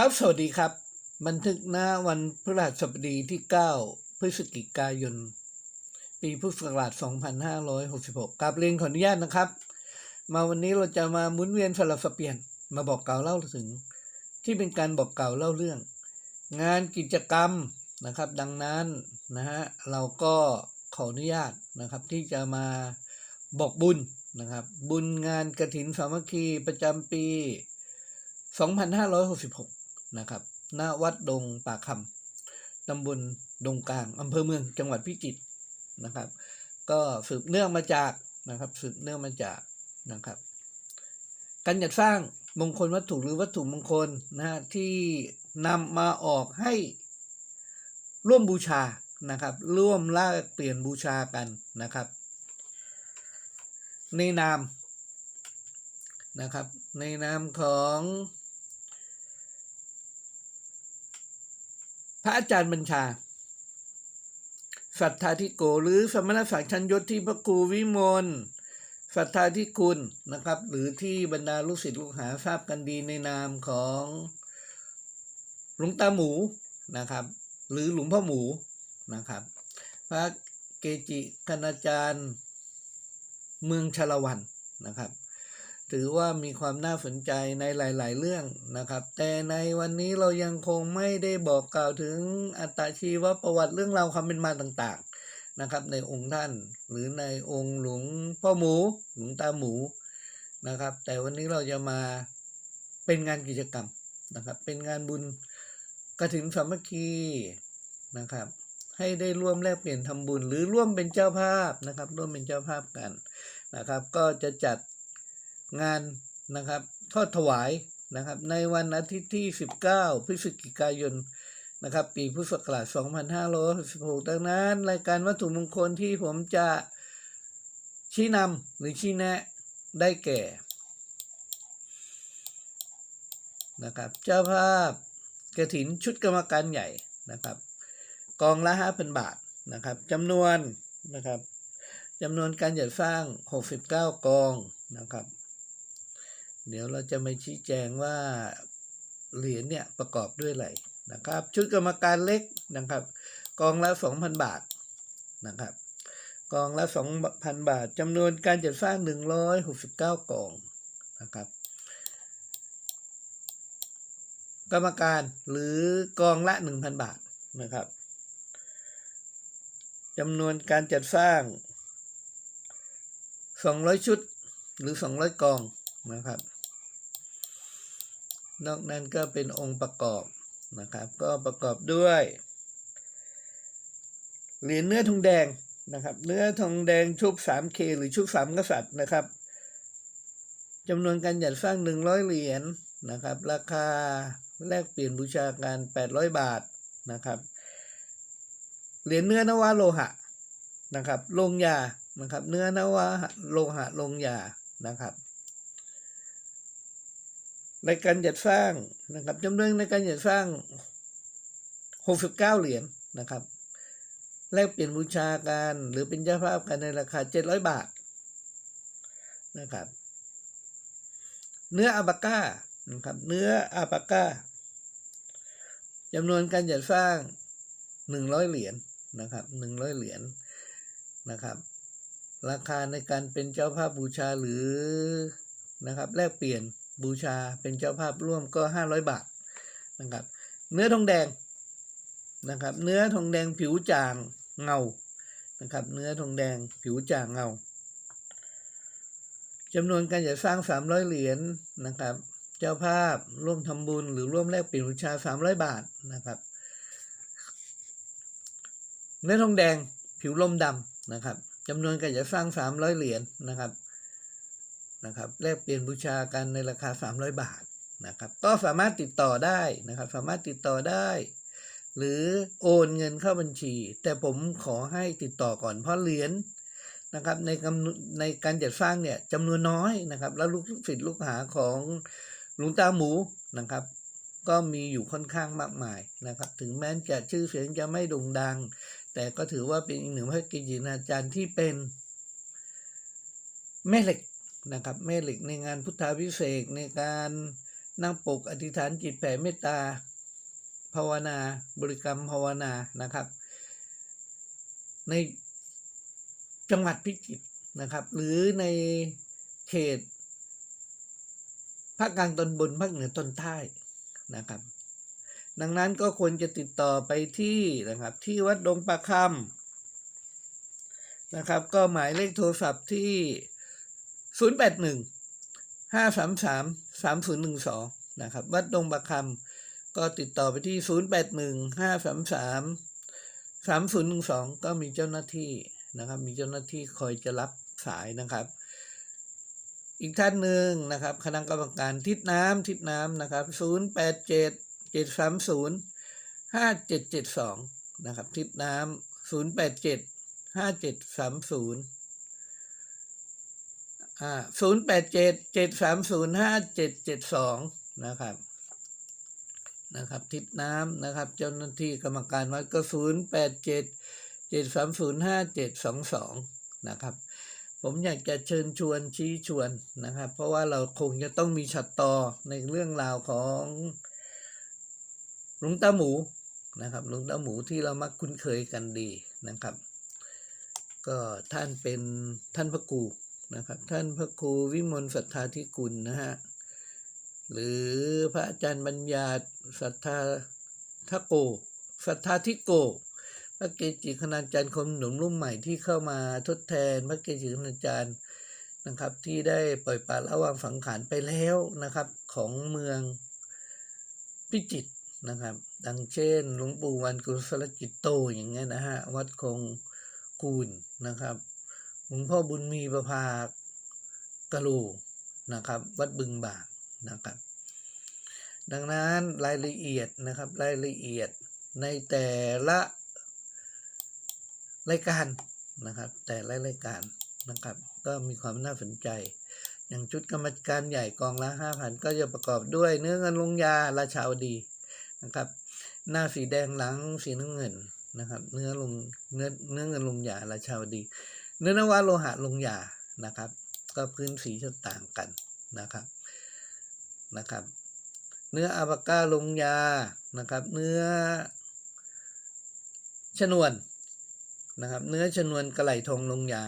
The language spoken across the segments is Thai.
ครับ สวัสดีครับ บันทึกหน้าวันพฤหัสบดีที่ 9 พฤศจิกายน ปีพุทธศักราช 2566กับเรียนขออนุญาตนะครับ มาวันนี้เราจะมาหมุนเวียนสลับสเปลี่ยน มาบอกกล่าวเล่าถึง ที่เป็นการบอกกล่าวเล่าเรื่อง งานกิจกรรมนะครับ ดังนั้นนะฮะเราก็ขออนุญาตนะครับ ที่จะมาบอกบุญนะครับ บุญงานกระถินสามัคคีประจำปี 2566 นะครับณวัดดงป่าคำตำบลดงกลางอำเภอเมืองจังหวัดพิจิตรนะครับ ก็สืบเนื่องมาจากนะครับสืบเนื่องมาจากนะครับ การจัดสร้างมงคลวัตถุหรือวัตถุมงคลนะฮะที่นำมาออกให้ร่วมบูชานะครับ ร่วมล่าเปลี่ยนบูชากันนะครับ ในนามนะครับ ในนามของ ระอาจารย์บัญชา สัทธาธิโกหรือสมณศักดิ์ชั้นยศที่พระครูวิมลสัทธาธิคุณนะครับ หรือที่บรรดาลูกศิษย์ลูกหาทราบกันดีในนามของหลวงตาหมูนะครับ หรือหลวงพ่อหมูนะครับ พระเกจิคณาจารย์เมืองชลวันนะครับ ถือว่ามีความน่าสนใจในหลาย ๆ เรื่องนะครับ แต่ในวันนี้เรายังคงไม่ได้บอกกล่าวถึงอัตชีวประวัติเรื่องราวความเป็นมาต่างๆนะครับ ในองค์ท่านหรือในองค์หลวงพ่อหมูหลวงตาหมูนะครับ แต่วันนี้เราจะมาเป็นงานกิจกรรมนะครับ เป็นงานบุญกระถินสามัคคีนะครับ ให้ได้ร่วมแลกเปลี่ยนทำบุญ หรือร่วมเป็นเจ้าภาพนะครับ ร่วมเป็นเจ้าภาพกันนะครับ ก็จะจัด งานนะครับทอดถวายนะครับในวันอาทิตย์ที่ 19 พฤศจิกายนนะครับปีพุทธศักราช2566ดังนั้น รายการวัตถุมงคลที่ผมจะชี้นำหรือชี้แนะได้แก่นะครับเจ้าภาพกระถินชุดกรรมการใหญ่นะครับ กองละ 5,000 บาทนะครับจำนวนนะครับจำนวนการจัดสร้าง 69 กองนะครับ เดี๋ยวเราจะมาชี้แจงว่าเหรียญเนี่ยประกอบด้วยอะไรนะครับ ชุดกรรมการเล็กนะครับ กองละ 2,000 บาทนะครับ กองละ 2,000 บาทจำนวนการจัดสร้าง 169 กองนะครับ กรรมการหรือกองละ 1,000 บาทนะครับจำนวนการจัดสร้าง 200 ชุดหรือ 200 กองนะครับ นอกนั้นก็เป็นองค์ประกอบนะครับ ก็ประกอบด้วยเหรียญเนื้อทองแดงนะครับ เนื้อทองแดงชุบ 3K หรือชุบสามกษัตริย์นะครับจำนวนการจัดสร้าง 100 เหรียญนะครับ ราคาแลกเปลี่ยนบูชาการ 800 บาทนะครับ เหรียญเนื้อนวโลหะนะครับ ลงยานะครับ เนื้อนวโลหะลงยานะครับ ในการจัดสร้างนะครับจำนวนในการจัดสร้าง 69 เหรียญนะครับ แลกเปลี่ยนบูชาการหรือเป็นเจ้าภาพกันในราคา 700 บาทนะครับ เนื้ออาบาก้านะครับ เนื้ออาบาก้าจำนวนการจัดสร้าง 100 เหรียญนะครับ 100 เหรียญนะครับ ราคาในการเป็นเจ้าภาพบูชาหรือนะครับ แลกเปลี่ยน บูชาเป็นเจ้าภาพร่วมก็ 500 บาทนะครับ เนื้อทองแดงนะครับ เนื้อทองแดงผิวจางเงานะครับ เนื้อทองแดงผิวจางเงาจำนวนการจัดสร้าง 300 เหรียญนะครับ เจ้าภาพร่วมทำบุญหรือร่วมแลกเปลี่ยนบูชา 300 บาทนะครับ เนื้อทองแดงผิวลมดำนะครับจำนวนการจัดสร้าง 300 เหรียญนะครับ นะครับแลกเปลี่ยนบูชากันในราคา 300 บาทนะครับก็สามารถติดต่อได้นะครับสามารถติดต่อได้ หรือโอนเงินเข้าบัญชี แต่ผมขอให้ติดต่อก่อนเพราะเหรียญนะครับในกำในการจัดสร้างเนี่ยจำนวนน้อยนะครับ แล้วลูกศิษย์ลูกหาของหลวงตาหมูนะครับ ก็มีอยู่ค่อนข้างมากมายนะครับ ถึงแม้จะชื่อเสียงจะไม่โด่งดัง แต่ก็ถือว่าเป็นอีกหนึ่งพระกิจินาจารย์ที่เป็นแม่เหล็ก นะครับแม่เหล็กในงานพุทธาพิเศษในการนั่งปกอธิษฐานจิตแผ่เมตตา ภาวนาบริกรรมภาวนานะครับ ในจังหวัดพิจิตรนะครับ หรือในเขตภาคกลางตอนบนภาคเหนือตอนใต้นะครับ ดังนั้นก็ควรจะติดต่อไปที่นะครับ ที่วัดดงปะคำนะครับ ก็หมายเลขโทรศัพท์ที่ 081 533 3012นะครับ วัดดงปะคำก็ติดต่อไปที่081 533 3012ก็มีเจ้าหน้าที่นะครับ มีเจ้าหน้าที่คอยจะรับสายนะครับ อีกท่านหนึ่งนะครับ คณะกรรมการทิศน้ำทิศน้ำนะครับ087 730 5772นะครับ ทิศน้ำ087 5730 อ่า087 730 5772นะครับนะครับ ทิศน้ำนะครับ เจ้าหน้าที่กรรมการวัดก็087 730 5722นย์ห้าเจ็ดสองสองนะครับ ผมอยากจะเชิญชวนชี้ชวนนะครับ เพราะว่าเราคงจะต้องมีชัดต่อในเรื่องราวของหลวงตาหมูนะครับหลวงตาหมูที่เรามักคุ้นเคยกันดีนะครับ ก็ท่านเป็นท่านพระครู นะครับ ท่านพระครูวิมลศรัทธาธิกุลนะฮะหรือพระอาจารย์บัญญาตศรัทธาทะโกศรัทธาทิโก พระเกจิคณาจารย์คนหนุ่มรุ่นใหม่ที่เข้ามาทดแทนพระเกจิคณาจารย์นะครับ ที่ได้ปล่อยปละละวางสังขารไปแล้วนะครับ ของเมืองพิจิตรนะครับ ดังเช่นหลวงปู่วันกุศลจิตโตอย่างเงี้ยนะฮะวัดคงกูลนะครับ หลวงพ่อบุญมีประภากะลูนะครับ วัดบึงบางนะครับ ดังนั้นรายละเอียดนะครับรายละเอียดในแต่ละรายการนะครับ แต่ละรายการนะครับ ก็มีความน่าสนใจ อย่างชุดกรรมการใหญ่กองละห้าพันก็จะประกอบด้วยเนื้อเงินลงยาราชาวดีนะครับ หน้าสีแดงหลังสีน้ำเงินนะครับ เนื้อลงเนื้อเนื้อเงินลงยาราชาวดี เนื้อนวะโลหะลงยานะครับ ก็พื้นสีจะต่างกันนะครับนะครับ เนื้ออาบาก้าลงยานะครับ เนื้อชนวนนะครับ เนื้อชนวนกระไหลทองลงยา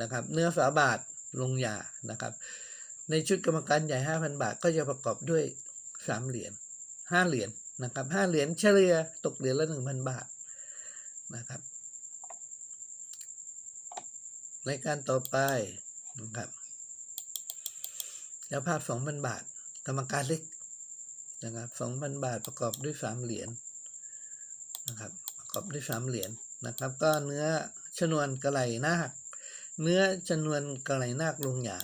นะครับ เนื้อฝาบาทลงยานะครับ ในชุดกรรมการใหญ่ 5,000 บาทก็จะประกอบด้วย 3 เหรียญ5เหรียญนะครับ5เหรียญเฉลี่ยตกเหรียญละ 1,000 บาทนะครับ รายการต่อไปนะครับแล้วภาพ 2,000 บาท กรรมการเล็กนะครับ2,000 บาทประกอบด้วย 3 เหรียญนะครับ ประกอบด้วย 3 เหรียญนะครับ ก็เนื้อชนวนกระไหลนาคเนื้อชนวนกระไหลนาคลงยา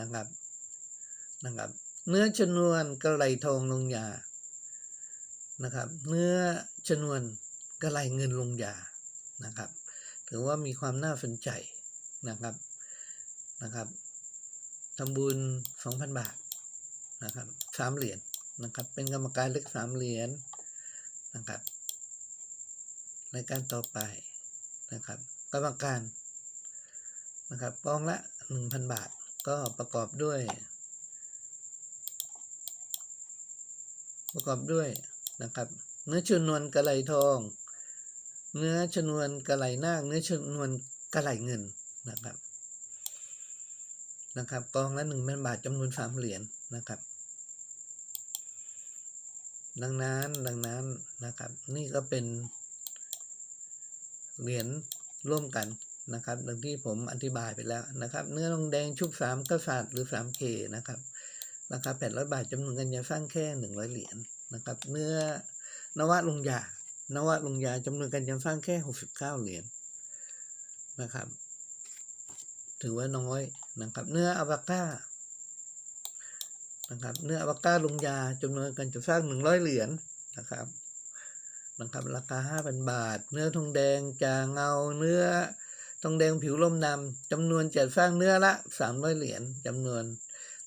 นะครับนะครับ เนื้อชนวนกระไหลทองลงยานะครับ เนื้อชนวนกระไหลเงินลงยานะครับ ถือว่ามีความน่าสนใจ นะครับนะครับทำบุญ 2,000 บาทนะครับสามเหรียญนะครับ เป็นกรรมการเล็กสามเหรียญนะครับรายการต่อไปนะครับ กรรมการนะครับกองละ 1,000 บาท ก็ประกอบด้วย ประกอบด้วยนะครับ เนื้อชนวนกระไหลทอง เนื้อชนวนกระไหลนาคเนื้อชนวนกระไหลเงิน นะครับนะครับกองละหนึ่งพันบาทจำนวนสามเหรียญนะครับ ดังนั้นดังนั้นนะครับ นี่ก็เป็น เหรียญร่วมกันนะครับดังที่ผมอธิบายไปแล้วนะครับ เนื้อทองแดงชุบสามกษัตริย์หรือสามเคนะครับราคาแปดร้อยบาทจำนวนกันยาสร้างแค่หนึ่งร้อยเหรียญนะครับ เนื้อนวะลงยานวะลงยาจำนวนกันยาสร้างแค่หกสิบเก้าเหรียญนะครับ ถือว่าน้อยนะครับ เนื้ออะบาก้านะครับเนื้ออะบาก้าลงยาจำนวนกันจะสร้างหนึ่งร้อยเหรียญนะครับนะครับราคาห้าพันบาท เนื้อทองแดงจาเงาเนื้อทองแดงผิวลมนำจำนวนจะสร้างเนื้อละสามร้อยเหรียญจำนวน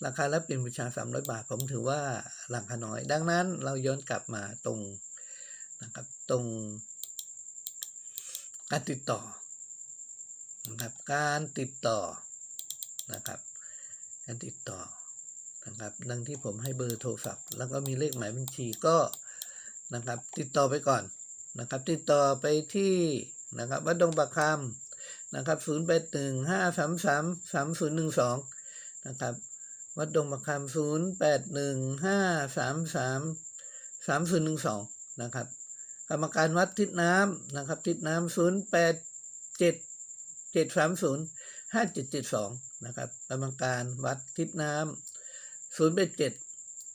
ราคาและเปลี่ยนบูชาสามร้อยบาท ผมถือว่าราคาน้อย ดังนั้นเราย้อนกลับมาตรงนะครับตรงการติดต่อ นะครับการติดต่อนะครับการติดต่อนะครับดังที่ผมให้เบอร์โทรศัพท์แล้วก็มีเลขหมายบัญชีก็นะครับติดต่อไปก่อนนะครับติดต่อไปที่นะครับวัดดงประคำนะครับ0 8 1 5 3 3 3 0 1 2นะครับวัดดงประคำ0 8 1 5 3 3 3 0 1 2นะครับกรรมการวัดทิศน้ำนะครับทิศน้ำ 0 8 7 7 3 0ห้าเจ็ดเจ็ดสองนะครับกรรมการวัดทิศน้ำศูนย์แปดเจ็ด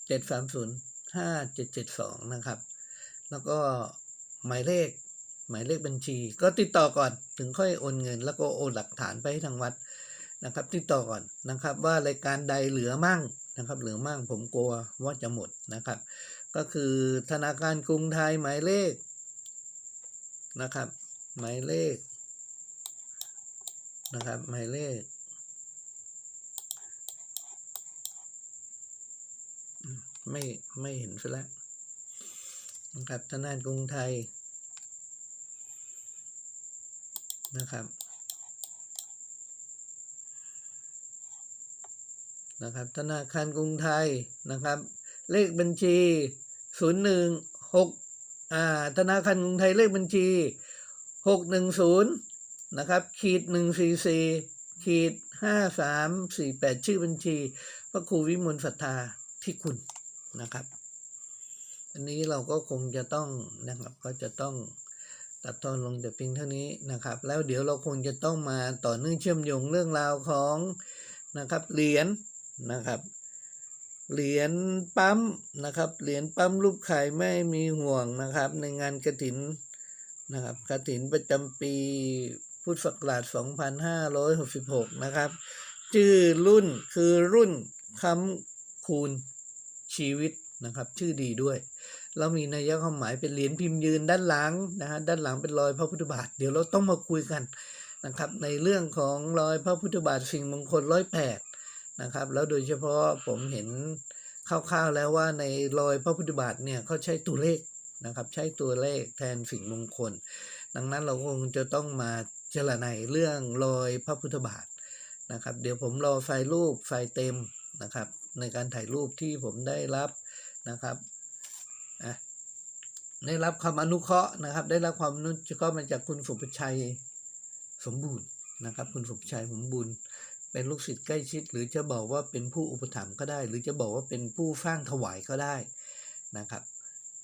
เจ็ดสามศูนย์ห้าเจ็ดเจ็ดสองนะครับ แล้วก็หมายเลขหมายเลขบัญชี ก็ติดต่อก่อนถึงค่อยโอนเงิน แล้วก็โอนหลักฐานไปให้ทางวัดนะครับ ติดต่อก่อนนะครับ ว่ารายการใดเหลือมั่งนะครับ เหลือมั่งผมกลัวว่าจะหมดนะครับ ก็คือธนาคารกรุงไทยหมายเลขนะครับ หมายเลข นะครับ หมายเลขไม่ไม่เห็นซะแล้วนะครับธนาคารกรุงไทยนะครับนะครับธนาคารกรุงไทยนะครับ เลขบัญชีศูนย์หนึ่งหกอ่าธนาคารกรุงไทยเลขบัญชีหกห นะครับขีดหนึ่งสี่สี่ขีดห้าสามสี่แปดชื่อบัญชี พระครูวิมลศรัทธาที่คุณนะครับ อันนี้เราก็คงจะต้องนะครับก็จะต้องตัดตอนลงแต่เพียงเท่านี้นะครับ แล้วเดี๋ยวเราคงจะต้องมาต่อเนื่องเชื่อมโยงเรื่องราวของนะครับเหรียญนะครับเหรียญปั๊มนะครับเหรียญปั๊มรูปไข่ไม่มีห่วงนะครับ ในงานกระถินนะครับกระถินประจำปี พุทธศักราช 2566 นะครับ ชื่อรุ่นคือรุ่นคำคูณชีวิตนะครับ ชื่อดีด้วยแล้วมีนัยความหมายเป็นเหรียญพิมพ์ยืนด้านหลังนะฮะด้านหลังเป็นรอยพระพุทธบาท เดี๋ยวเราต้องมาคุยกันนะครับ ในเรื่องของรอยพระพุทธบาทสิ่งมงคลร้อยแปดนะครับ แล้วโดยเฉพาะผมเห็นคร่าวๆแล้วว่าในรอยพระพุทธบาทเนี่ยเขาใช้ตัวเลขนะครับ ใช้ตัวเลขแทนสิ่งมงคล ดังนั้นเราคงจะต้องมาเจรไนเรื่องรอยพระพุทธบาทนะครับ เดี๋ยวผมรอไฟล์รูปไฟล์เต็มนะครับ ในการถ่ายรูปที่ผมได้รับนะครับได้รับความอนุเคราะห์นะครับ ได้รับความอนุเคราะห์มาจากคุณสุภชัยสมบูรณ์นะครับ คุณสุภชัยสมบูรณ์เป็นลูกศิษย์ใกล้ชิด หรือจะบอกว่าเป็นผู้อุปถัมภ์ก็ได้ หรือจะบอกว่าเป็นผู้สร้างถวายก็ได้นะครับ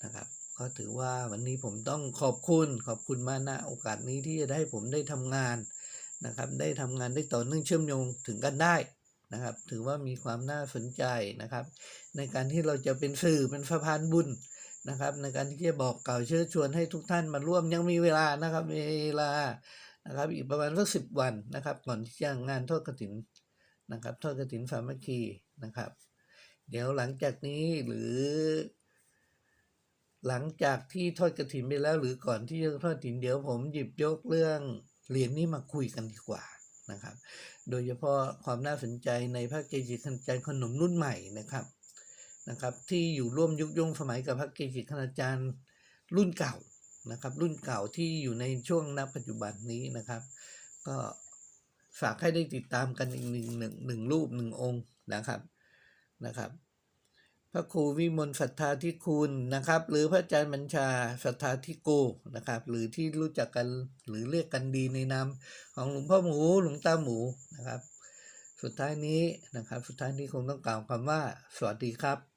นะครับ ก็ถือว่าวันนี้ผมต้องขอบคุณขอบคุณมากนะโอกาสนี้ที่จะได้ผมได้ทำงานนะครับ ได้ทำงานได้ต่อเนื่องเชื่อมโยงถึงกันได้นะครับ ถือว่ามีความน่าสนใจนะครับ ในการที่เราจะเป็นสื่อเป็นสะพานบุญนะครับ ในการที่จะบอกกล่าวเชิญชวนให้ทุกท่านมาร่วมยังมีเวลานะครับ เวลานะครับ อีกประมาณสักสิบวันนะครับ ก่อนที่จะงานทอดกฐินนะครับทอดกฐินสามัคคีนะครับ เดี๋ยวหลังจากนี้หรือ หลังจากที่ทอดกระถินไปแล้ว หรือก่อนที่จะทอดกระถินเดี๋ยวผมหยิบยกเรื่องเหรียญนี้มาคุยกันดีกว่านะครับ โดยเฉพาะความน่าสนใจในพระเกจิคันจารย์ขนมรุ่นใหม่นะครับนะครับ ที่อยู่ร่วมยุคยงสมัยกับพระเกจิคณาจารย์รุ่นเก่านะครับ รุ่นเก่าที่อยู่ในช่วงณปัจจุบันนี้นะครับ ก็ฝากให้ได้ติดตามกันอีกหนึ่งหนึ่งหนึ่งรูปหนึ่งองค์นะครับนะครับ พระครูวิมลศรัทธาที่คุณนะครับ หรือพระอาจารย์บัญชาศรัทธาที่โกนะครับ หรือที่รู้จักกันหรือเรียกกันดีในนามของหลวงพ่อหมูหลวงตาหมูนะครับ สุดท้ายนี้นะครับ สุดท้ายนี้คงต้องกล่าวคำว่า สวัสดีครับ